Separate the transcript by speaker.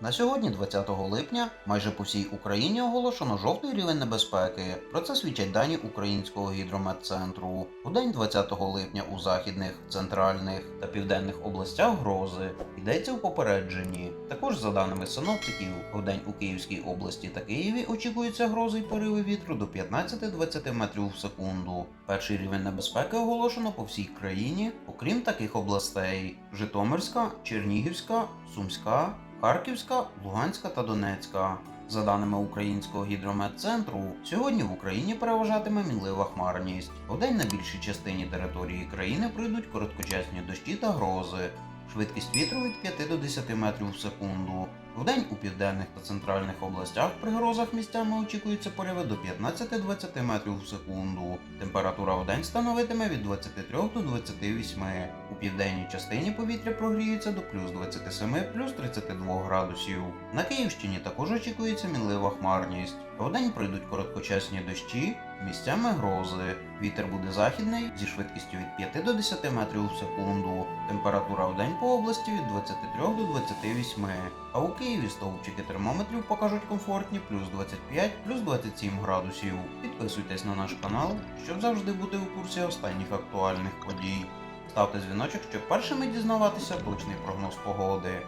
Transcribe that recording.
Speaker 1: На сьогодні, 20 липня, майже по всій Україні оголошено жовтий рівень небезпеки. Про це свідчать дані Українського гідрометцентру. У день 20 липня у західних, центральних та південних областях грози йдеться у попередженні. Також за даними синоптиків, у день у Київській області та Києві очікуються грози й пориви вітру до 15-20 метрів в секунду. Перший рівень небезпеки оголошено по всій країні, окрім таких областей: Житомирська, Чернігівська, Сумська. Харківська, Луганська та Донецька. За даними Українського гідрометцентру, сьогодні в Україні переважатиме мінлива хмарність. Удень на більшій частині території країни прийдуть короткочасні дощі та грози. Швидкість вітру від 5 до 10 метрів в секунду. Вдень у південних та центральних областях при грозах місцями очікуються пориви до 15-20 метрів в секунду. Температура вдень становитиме від 23 до 28. У південній частині повітря прогріється до плюс 27, плюс 32 градусів. На Київщині також очікується мінлива хмарність. Вдень пройдуть короткочасні дощі, місцями грози. Вітер буде західний зі швидкістю від 5 до 10 метрів в секунду. Температура вдень по області від 23 до 28. А у Києві стовпчики термометрів покажуть комфортні плюс 25, плюс 27 градусів. Підписуйтесь на наш канал, щоб завжди бути у курсі останніх актуальних подій. Ставте дзвіночок, щоб першими дізнаватися точний прогноз погоди.